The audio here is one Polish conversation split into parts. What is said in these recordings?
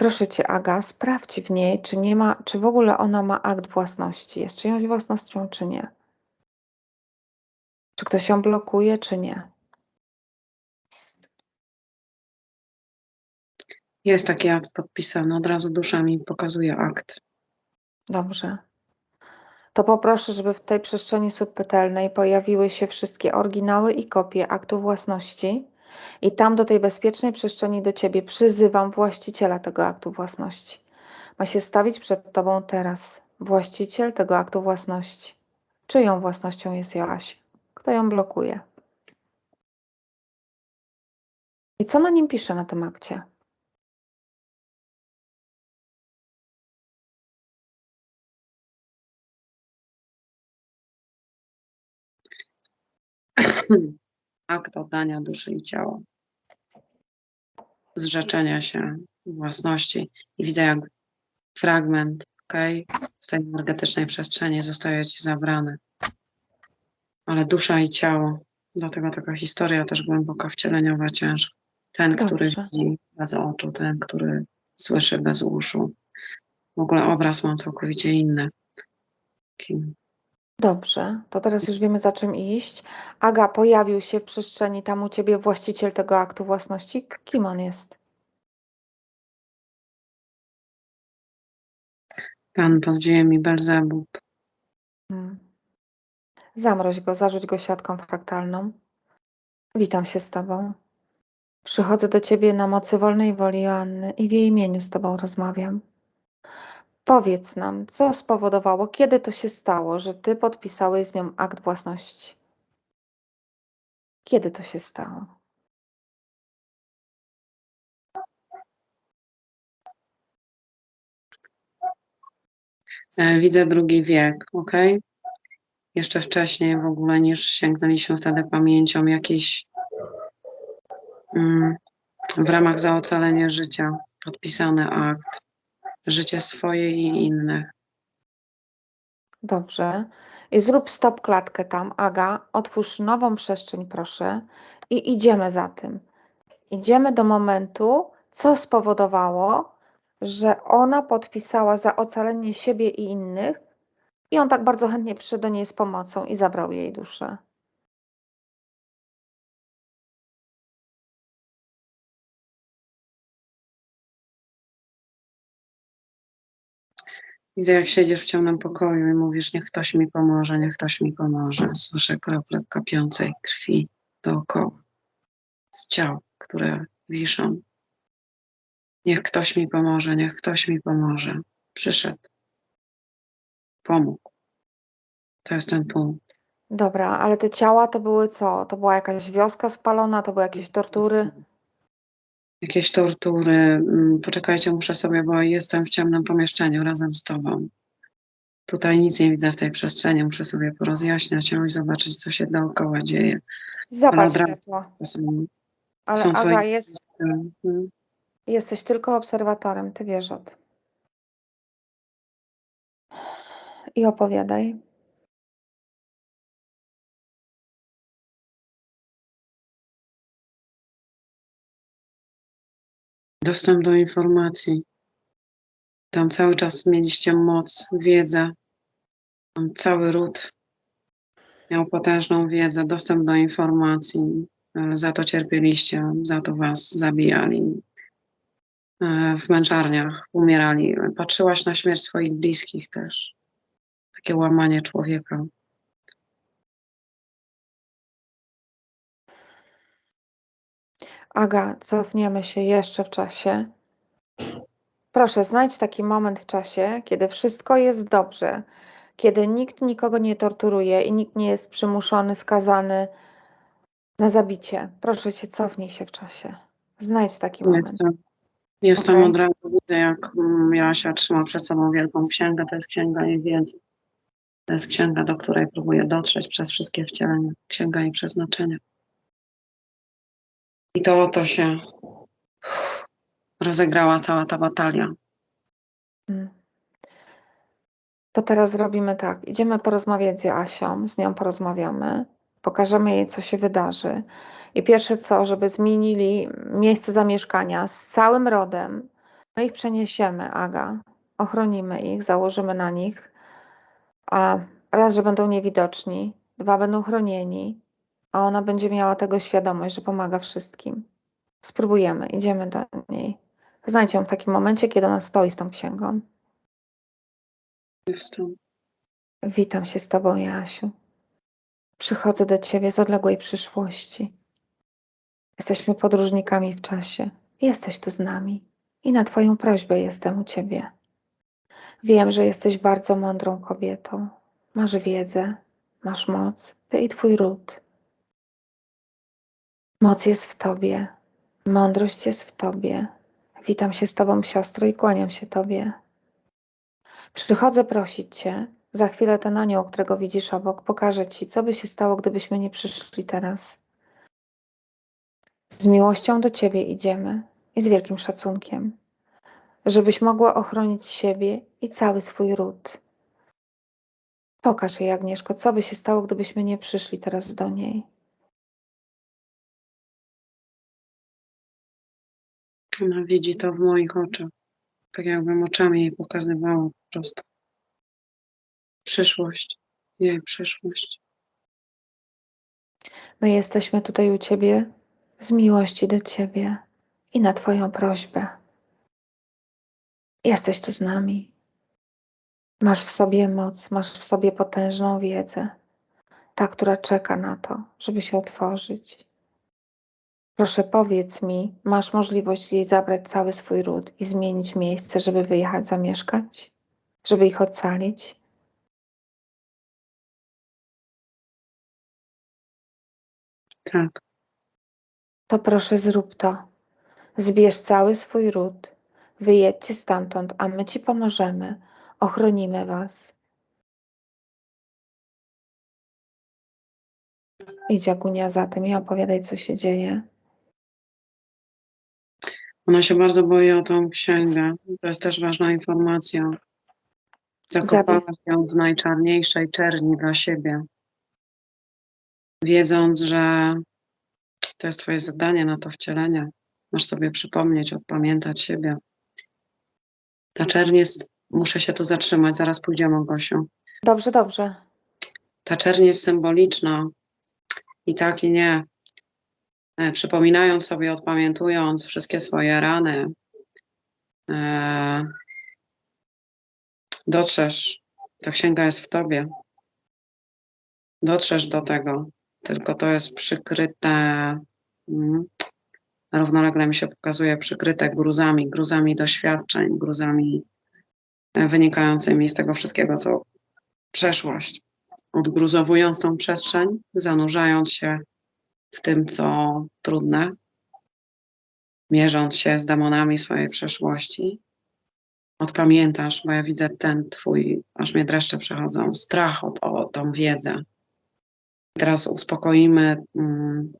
proszę cię, Aga, sprawdź w niej, czy nie ma, czy w ogóle ona ma akt własności. Jest czyjąś własnością, czy nie. Czy ktoś ją blokuje, czy nie. Jest taki akt podpisany, od razu dusza mi pokazuje akt. Dobrze. To poproszę, żeby w tej przestrzeni subpetelnej pojawiły się wszystkie oryginały i kopie aktu własności. I tam do tej bezpiecznej przestrzeni do ciebie przyzywam właściciela tego aktu własności. Ma się stawić przed tobą teraz właściciel tego aktu własności. Czyją własnością jest Joasia? Kto ją blokuje? I co na nim pisze na tym akcie? Akt oddania duszy i ciała. Zrzeczenia się własności. I widzę, jak fragment, ok, z tej energetycznej przestrzeni zostaje ci zabrany. Ale dusza i ciało, dlatego taka historia też głęboka, wcieleniowa, ciężka. Ten, który widzi bez oczu, ten, który słyszy bez uszu. W ogóle obraz mam całkowicie inny. Taki Dobrze, to teraz już wiemy za czym iść. Aga, pojawił się w przestrzeni tam u ciebie właściciel tego aktu własności. Kim on jest? Pan pod ziemi, Belzebub. Hmm. Zamroź go, zarzuć go siatką fraktalną. Witam się z tobą. Przychodzę do ciebie na mocy wolnej woli Joanny i w jej imieniu z tobą rozmawiam. Powiedz nam, co spowodowało, kiedy to się stało, że ty podpisałeś z nią akt własności? Kiedy to się stało? E, Widzę drugi wiek, ok? Jeszcze wcześniej w ogóle niż sięgnęliśmy wtedy pamięcią jakiś mm, w ramach za ocalenie życia podpisany akt. Życie swoje i innych. Dobrze. I zrób stop klatkę tam, Aga. Otwórz nową przestrzeń, proszę. I idziemy za tym. Idziemy do momentu, co spowodowało, że ona podpisała za ocalenie siebie i innych, i on tak bardzo chętnie przyszedł do niej z pomocą i zabrał jej duszę. Widzę, jak siedzisz w ciemnym pokoju i mówisz, niech ktoś mi pomoże, niech ktoś mi pomoże. Słyszę krople kapiącej krwi dookoła, z ciał, które wiszą. Niech ktoś mi pomoże, niech ktoś mi pomoże. Przyszedł. Pomógł. To jest ten punkt. Dobra, ale te ciała to były co? To była jakaś wioska spalona, to były jakieś tortury? Jakieś tortury. Mm, Poczekajcie, muszę sobie, bo jestem w ciemnym pomieszczeniu razem z tobą. Tutaj nic nie widzę w tej przestrzeni, muszę sobie porozjaśniać ją i zobaczyć, co się dookoła dzieje. Razu- światło. Są, Ale są Aga, twoje- jest, mm, jesteś tylko obserwatorem, ty wiesz o tym. I opowiadaj. Dostęp do informacji. Tam cały czas mieliście moc, wiedzę. Tam cały ród miał potężną wiedzę, dostęp do informacji. Za to cierpieliście, za to was zabijali. E, W męczarniach umierali. Patrzyłaś na śmierć swoich bliskich też. Takie łamanie człowieka. Aga, cofniemy się jeszcze w czasie. Proszę, znajdź taki moment w czasie, kiedy wszystko jest dobrze, kiedy nikt nikogo nie torturuje i nikt nie jest przymuszony, skazany na zabicie. Proszę cię, cofnij się w czasie. Znajdź taki moment. Jestem, jestem Okej. od razu, widzę jak mm, Joasia trzyma przed sobą wielką księgę. To jest księga jej wiedzy. To jest księga, do której próbuję dotrzeć przez wszystkie wcielenia. Księga jej przeznaczenia. I to oto się rozegrała cała ta batalia. Mm. To teraz zrobimy tak. Idziemy porozmawiać z Joasią, z nią porozmawiamy, pokażemy jej, co się wydarzy. I pierwsze co, żeby zmienili miejsce zamieszkania z całym rodem. My ich przeniesiemy, Aga. Ochronimy ich, założymy na nich. A raz, że będą niewidoczni, dwa będą chronieni, a ona będzie miała tego świadomość, że pomaga wszystkim. Spróbujemy, idziemy do niej. Znajdź ją w takim momencie, kiedy ona stoi z tą księgą. Wstąp. Witam się z Tobą, Jasiu. Przychodzę do Ciebie z odległej przyszłości. Jesteśmy podróżnikami w czasie. Jesteś tu z nami i na Twoją prośbę jestem u Ciebie. Wiem, że jesteś bardzo mądrą kobietą. Masz wiedzę, masz moc, Ty i Twój ród. Moc jest w Tobie, mądrość jest w Tobie. Witam się z Tobą, siostro, i kłaniam się Tobie. Przychodzę prosić Cię, za chwilę ten anioł, którego widzisz obok, pokaże Ci, co by się stało, gdybyśmy nie przyszli teraz. Z miłością do Ciebie idziemy i z wielkim szacunkiem, żebyś mogła ochronić siebie i cały swój ród. Pokaż jej, Agnieszko, co by się stało, gdybyśmy nie przyszli teraz do niej. Ona widzi to w moich oczach. Tak jakbym oczami jej pokazywała po prostu. Przyszłość. Jej przyszłość. My jesteśmy tutaj u Ciebie z miłości do Ciebie i na Twoją prośbę. Jesteś tu z nami. Masz w sobie moc, masz w sobie potężną wiedzę, ta, która czeka na to, żeby się otworzyć. Proszę, powiedz mi, masz możliwość jej zabrać cały swój ród i zmienić miejsce, żeby wyjechać zamieszkać? Żeby ich ocalić? Tak. To proszę zrób to. Zbierz cały swój ród, wyjedźcie stamtąd, a my ci pomożemy, ochronimy was. Idź Agunia za tym i opowiadaj, co się dzieje. Ona się bardzo boi o tą księgę. To jest też ważna informacja. Zakopała ją w najczarniejszej czerni dla siebie. Wiedząc, że to jest Twoje zadanie na to wcielenie. Masz sobie przypomnieć, odpamiętać siebie. Ta czerń jest, muszę się tu zatrzymać, zaraz pójdziemy, Gosiu. Dobrze, dobrze. Ta czerń jest symboliczna i tak i nie. E, Przypominając sobie, odpamiętując wszystkie swoje rany, e, dotrzesz, ta księga jest w tobie. Dotrzesz do tego, tylko to jest przykryte, mm, równolegle mi się pokazuje, przykryte gruzami, gruzami doświadczeń, gruzami e, wynikającymi z tego wszystkiego, co przeszłość. Odgruzowując tą przestrzeń, zanurzając się w tym, co trudne, mierząc się z demonami swojej przeszłości, odpamiętasz, bo ja widzę ten twój, aż mnie dreszcze przechodzą, strach o, o tą wiedzę. Teraz uspokoimy mm,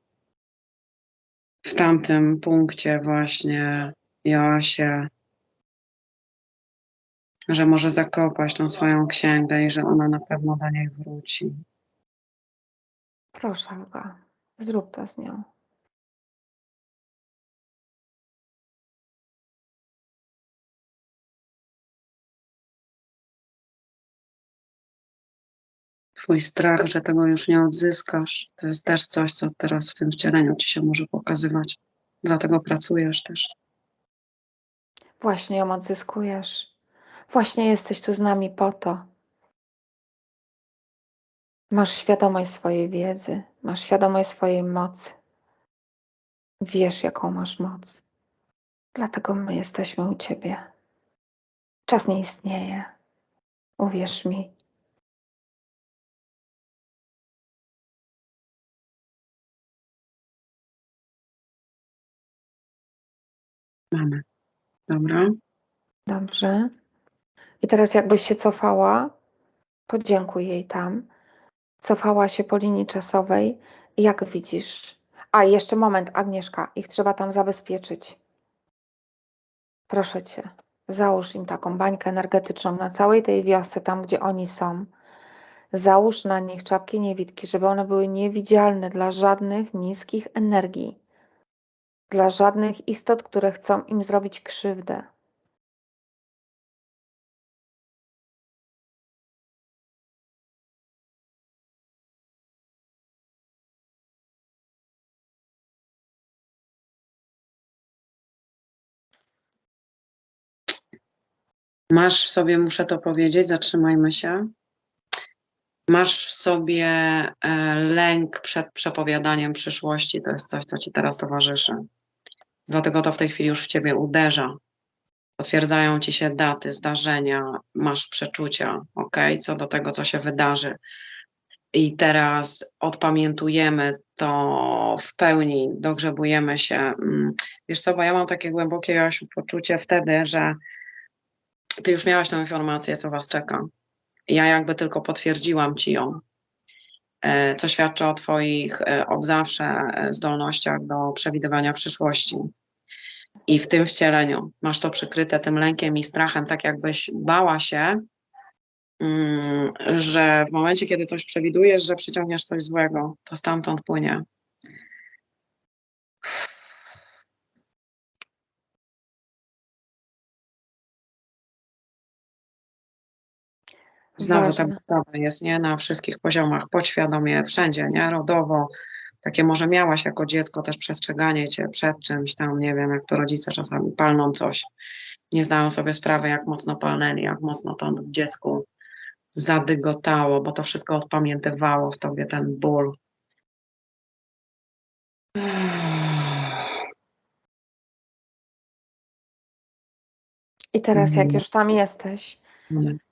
w tamtym punkcie właśnie Joasię, że może zakopać tą swoją księgę i że ona na pewno do niej wróci. Proszę, Aga, zrób to z nią. Twój strach, że tego już nie odzyskasz, to jest też coś, co teraz w tym wcieleniu ci się może pokazywać. Dlatego pracujesz też. Właśnie ją odzyskujesz. Właśnie jesteś tu z nami po to. Masz świadomość swojej wiedzy, masz świadomość swojej mocy. Wiesz, jaką masz moc. Dlatego my jesteśmy u Ciebie. Czas nie istnieje. Uwierz mi. Mamy. Dobra. Dobrze. I teraz jakbyś się cofała, podziękuj jej tam. Cofała się po linii czasowej. Jak widzisz? A, jeszcze moment, Agnieszka. Ich trzeba tam zabezpieczyć. Proszę cię, załóż im taką bańkę energetyczną na całej tej wiosce, tam gdzie oni są. Załóż na nich czapki niewidki, żeby one były niewidzialne dla żadnych niskich energii, dla żadnych istot, które chcą im zrobić krzywdę. Masz w sobie, muszę to powiedzieć, zatrzymajmy się. Masz w sobie e, lęk przed przepowiadaniem przyszłości. To jest coś, co ci teraz towarzyszy. Dlatego to w tej chwili już w ciebie uderza. Potwierdzają ci się daty, zdarzenia, masz przeczucia, ok, co do tego, co się wydarzy. I teraz odpamiętujemy to w pełni, dogrzebujemy się. Mm, Wiesz co, bo ja mam takie głębokie, poczucie wtedy, że ty już miałaś tę informację, co was czeka. Ja jakby tylko potwierdziłam ci ją, e, co świadczy o twoich e, od zawsze e, zdolnościach do przewidywania przyszłości. I w tym wcieleniu masz to przykryte tym lękiem i strachem, tak jakbyś bała się, mm, że w momencie, kiedy coś przewidujesz, że przyciągniesz coś złego, to stamtąd płynie. Znowu ta budowa jest, nie? Na wszystkich poziomach, podświadomie, wszędzie, nie? Rodowo. Takie może miałaś jako dziecko też przestrzeganie cię przed czymś tam, nie wiem, jak to rodzice czasami palną coś. Nie zdają sobie sprawy, jak mocno palnęli, jak mocno to w dziecku zadygotało, bo to wszystko odpamiętywało w tobie ten ból. I teraz, jak Mhm. już tam jesteś.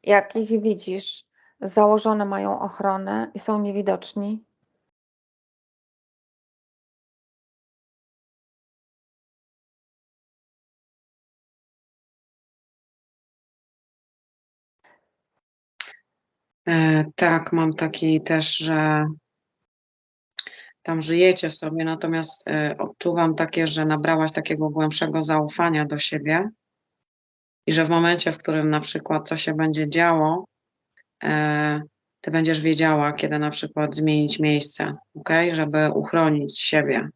Jak ich widzisz, założone mają ochronę i są niewidoczni, E, tak, mam taki też, że tam żyjecie sobie, natomiast e, odczuwam takie, że nabrałaś takiego głębszego zaufania do siebie i że w momencie, w którym na przykład coś się będzie działo, e, ty będziesz wiedziała, kiedy na przykład zmienić miejsce, ok? Żeby uchronić siebie.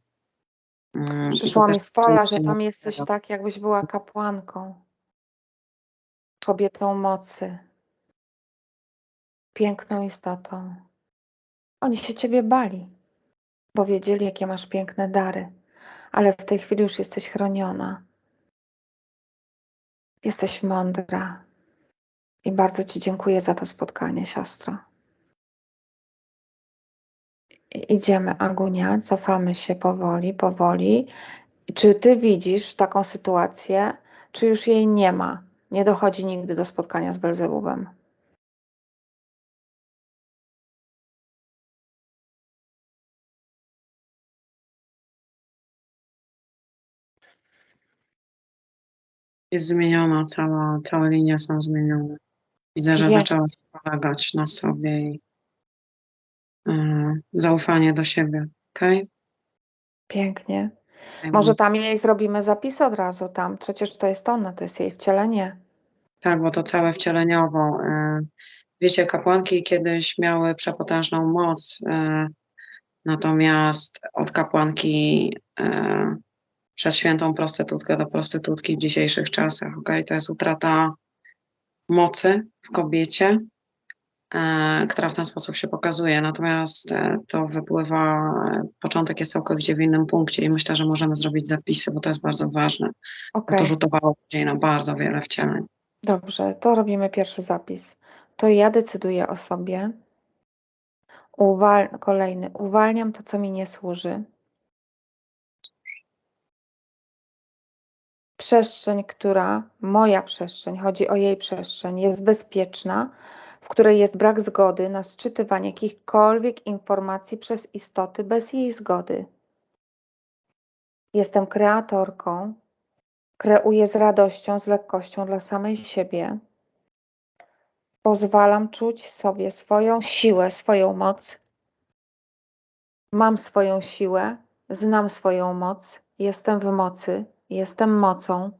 Mm, przyszło mi z pola, że tam jesteś tak, jakbyś była kapłanką, kobietą mocy, piękną istotą. Oni się ciebie bali, bo wiedzieli, jakie masz piękne dary, ale w tej chwili już jesteś chroniona. Jesteś mądra i bardzo Ci dziękuję za to spotkanie, siostro. Idziemy, Agunia, cofamy się powoli, powoli. Czy Ty widzisz taką sytuację, czy już jej nie ma? Nie dochodzi nigdy do spotkania z Belzebubem. Jest zmieniona, cała, całe linie są zmienione. Widzę, że Wiem. zaczęłaś polegać na sobie i e, zaufanie do siebie, okej? Pięknie. Może tam jej zrobimy zapis od razu, tam przecież to jest ona, to jest jej wcielenie. Tak, bo to całe wcieleniowo. e, Wiecie, kapłanki kiedyś miały przepotężną moc, e, natomiast od kapłanki przez świętą prostytutkę do prostytutki w dzisiejszych czasach, okej? To jest utrata mocy w kobiecie, e, która w ten sposób się pokazuje. Natomiast e, to wypływa, e, początek jest całkowicie w innym punkcie i myślę, że możemy zrobić zapisy, bo to jest bardzo ważne. Okej, to rzutowało później na bardzo wiele wcieleń. dobrze, to robimy pierwszy zapis. To ja decyduję o sobie. Uwal... Kolejny. Uwalniam to, co mi nie służy. Przestrzeń, która, moja przestrzeń, chodzi o jej przestrzeń, jest bezpieczna, w której jest brak zgody na sczytywanie jakichkolwiek informacji przez istoty bez jej zgody. Jestem kreatorką, kreuję z radością, z lekkością dla samej siebie. Pozwalam czuć sobie swoją siłę, swoją moc. Mam swoją siłę, znam swoją moc, jestem w mocy, jestem mocą.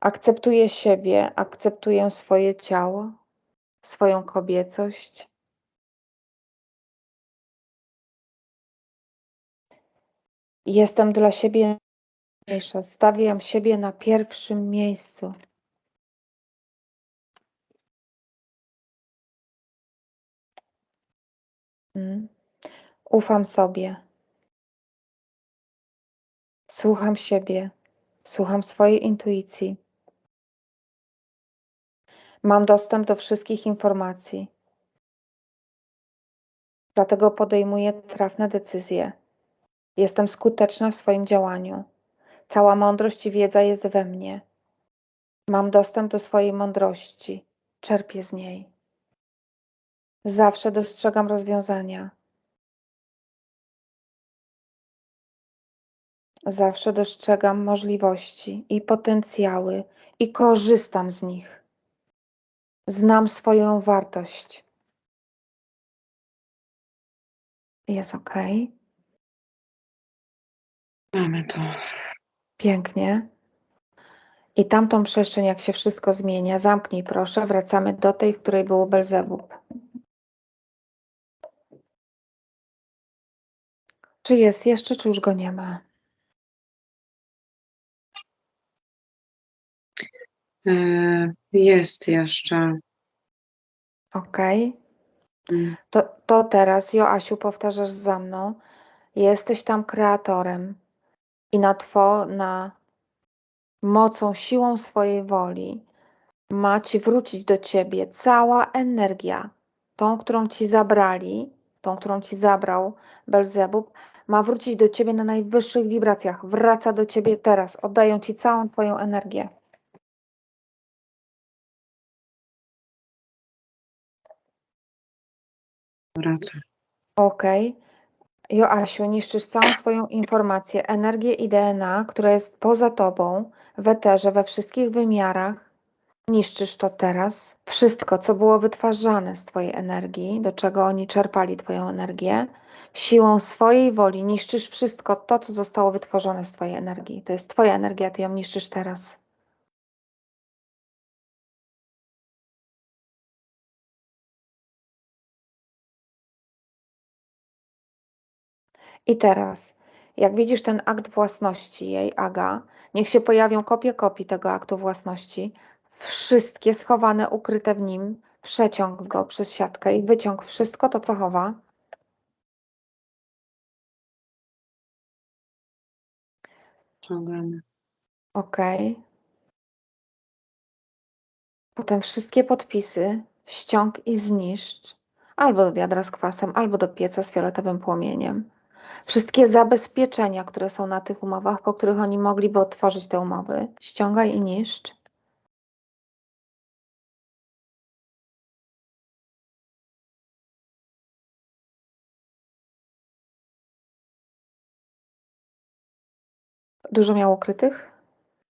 Akceptuję siebie, akceptuję swoje ciało, swoją kobiecość. Jestem dla siebie najważniejsza, stawiam siebie na pierwszym miejscu. Mm. Ufam sobie. Słucham siebie. Słucham swojej intuicji. Mam dostęp do wszystkich informacji. Dlatego podejmuję trafne decyzje. Jestem skuteczna w swoim działaniu. Cała mądrość i wiedza jest we mnie. Mam dostęp do swojej mądrości. Czerpię z niej. Zawsze dostrzegam rozwiązania. Zawsze dostrzegam możliwości i potencjały i korzystam z nich. Znam swoją wartość. Jest ok. Mamy to. Pięknie. I tamtą przestrzeń, jak się wszystko zmienia, zamknij proszę. Wracamy do tej, w której był Belzebub. Czy jest jeszcze, czy już go nie ma? Jest jeszcze. Ok. Mm, To, to teraz, Joasiu, powtarzasz za mną. Jesteś tam kreatorem i na two, na mocą, siłą swojej woli ma ci wrócić do ciebie cała energia, tą, którą ci zabrali, tą, którą ci zabrał Belzebub, ma wrócić do ciebie na najwyższych wibracjach. Wraca do ciebie teraz. Oddają ci całą twoją energię. Wraca. Ok. Joasiu, niszczysz całą swoją informację, energię i DNA, która jest poza tobą, w eterze, we wszystkich wymiarach. Niszczysz to teraz. Wszystko, co było wytwarzane z twojej energii, do czego oni czerpali twoją energię, siłą swojej woli niszczysz wszystko to, co zostało wytworzone z twojej energii. To jest twoja energia, ty ją niszczysz teraz. I teraz, jak widzisz ten akt własności jej, Aga, niech się pojawią kopie kopii tego aktu własności, wszystkie schowane, ukryte w nim, przeciąg go przez siatkę i wyciąg wszystko to, co chowa. Ciągamy. Ok. Potem wszystkie podpisy ściąg i zniszcz, albo do wiadra z kwasem, albo do pieca z fioletowym płomieniem. Wszystkie zabezpieczenia, które są na tych umowach, po których oni mogliby otworzyć te umowy, ściągaj i niszcz. Dużo miał ukrytych?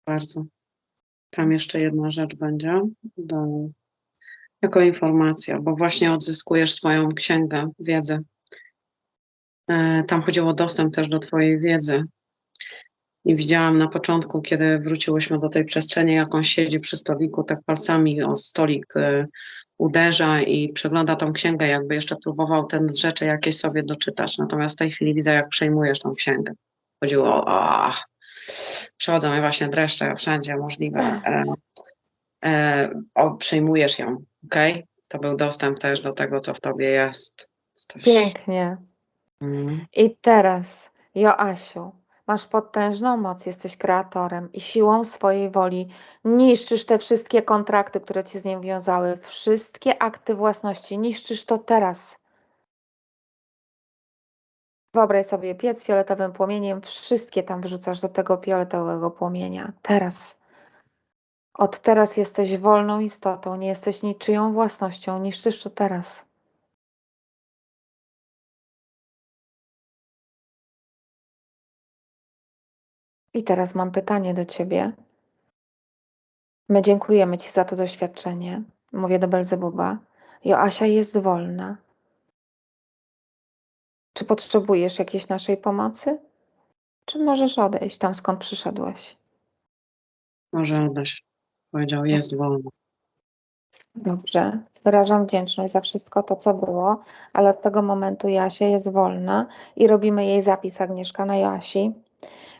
Bardzo. Tam jeszcze jedna rzecz będzie do, jako informacja, bo właśnie odzyskujesz swoją księgę, wiedzę. E, Tam chodziło o dostęp też do Twojej wiedzy. I widziałam na początku, kiedy wróciłyśmy do tej przestrzeni, jak on siedzi przy stoliku, tak palcami o stolik e, uderza i przegląda tą księgę, jakby jeszcze próbował ten rzeczy jakieś sobie doczytać. Natomiast w tej chwili widzę, jak przejmujesz tą księgę. Chodziło o. przechodzą mnie właśnie dreszcze wszędzie możliwe. E, e, o, przejmujesz ją, ok? To był dostęp też do tego, co w tobie jest. Jesteś, Pięknie. Mm, I teraz, Joasiu, masz potężną moc, jesteś kreatorem i siłą swojej woli niszczysz te wszystkie kontrakty, które cię z nim wiązały, wszystkie akty własności, niszczysz to teraz. Wyobraź sobie piec fioletowym płomieniem, wszystkie tam wrzucasz do tego fioletowego płomienia. Teraz. Od teraz jesteś wolną istotą, nie jesteś niczyją własnością, niszczysz to teraz. I teraz mam pytanie do ciebie. My dziękujemy ci za to doświadczenie. Mówię do Belzebuba. Joasia jest wolna. Czy potrzebujesz jakiejś naszej pomocy? Czy możesz odejść tam, skąd przyszedłeś? może oddać. Powiedział, jest wolno. Dobrze. Wyrażam wdzięczność za wszystko to, co było, ale od tego momentu Jasia jest wolna i robimy jej zapis Agnieszka na Joasi.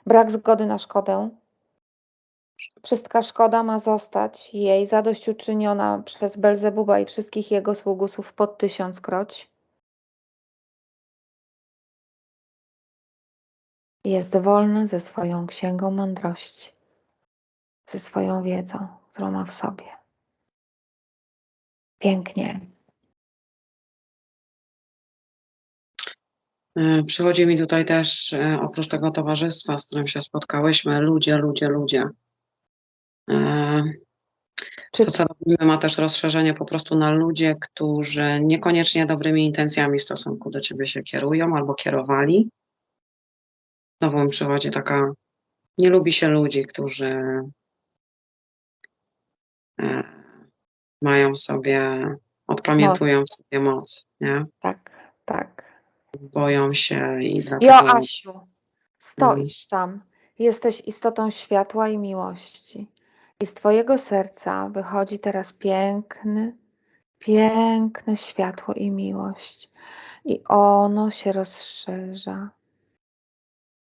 Brak zgody na szkodę. Wszystka szkoda ma zostać jej zadośćuczyniona przez Belzebuba i wszystkich jego sługusów pod tysiąckroć. Jest wolna ze swoją księgą mądrości. ze swoją wiedzą, którą ma w sobie. Pięknie. Przychodzi mi tutaj też, e, oprócz tego towarzystwa, z którym się spotkałyśmy, ludzie, ludzie, ludzie. E, Czy To, co robimy, ma też rozszerzenie po prostu na ludzie, którzy niekoniecznie dobrymi intencjami w stosunku do ciebie się kierują albo kierowali. Znowu mi przychodzi taka, nie lubi się ludzi, którzy e, mają w sobie, odpamiętują w sobie moc, nie? tak, tak. Boją się i dlatego... Joasiu, stoisz tam, jesteś istotą światła i miłości. I z Twojego serca wychodzi teraz piękny, piękne światło i miłość. I ono się rozszerza.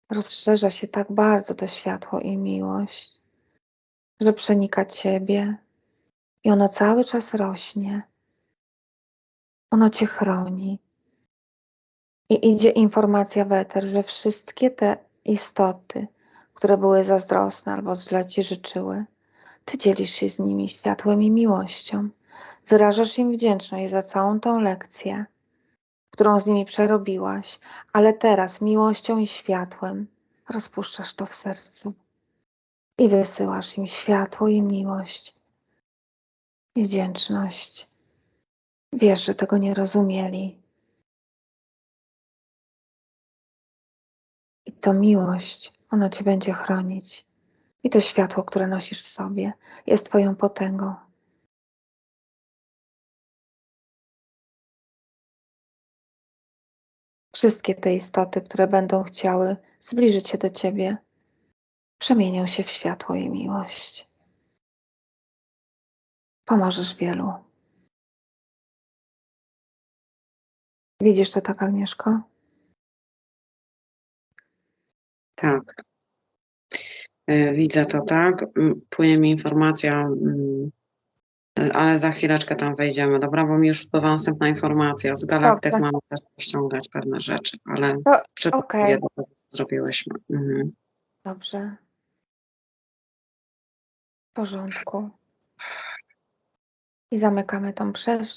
Rozszerza się tak bardzo to światło i miłość, że przenika Ciebie i ono cały czas rośnie. Ono Cię chroni. I idzie informacja w eter, że wszystkie te istoty, które były zazdrosne albo źle ci życzyły, ty dzielisz się z nimi światłem i miłością. Wyrażasz im wdzięczność za całą tą lekcję, którą z nimi przerobiłaś, ale teraz miłością i światłem rozpuszczasz to w sercu i wysyłasz im światło i miłość i wdzięczność. Wiesz, że tego nie rozumieli. To miłość, ona cię będzie chronić. I to światło, które nosisz w sobie, jest Twoją potęgą. Wszystkie te istoty, które będą chciały zbliżyć się do Ciebie, przemienią się w światło i miłość. Pomożesz wielu. Widzisz to tak, Agnieszko? Tak. E, Widzę to tak. M, Płynie mi informacja, mm, ale za chwileczkę tam wejdziemy. Dobra, bo mi już wpływa następna informacja. Z galaktyk Dobrze. mamy też ściągać pewne rzeczy, ale To- jedno, co zrobiłyśmy. Mhm. Dobrze. W porządku. I zamykamy tą przestrzeń.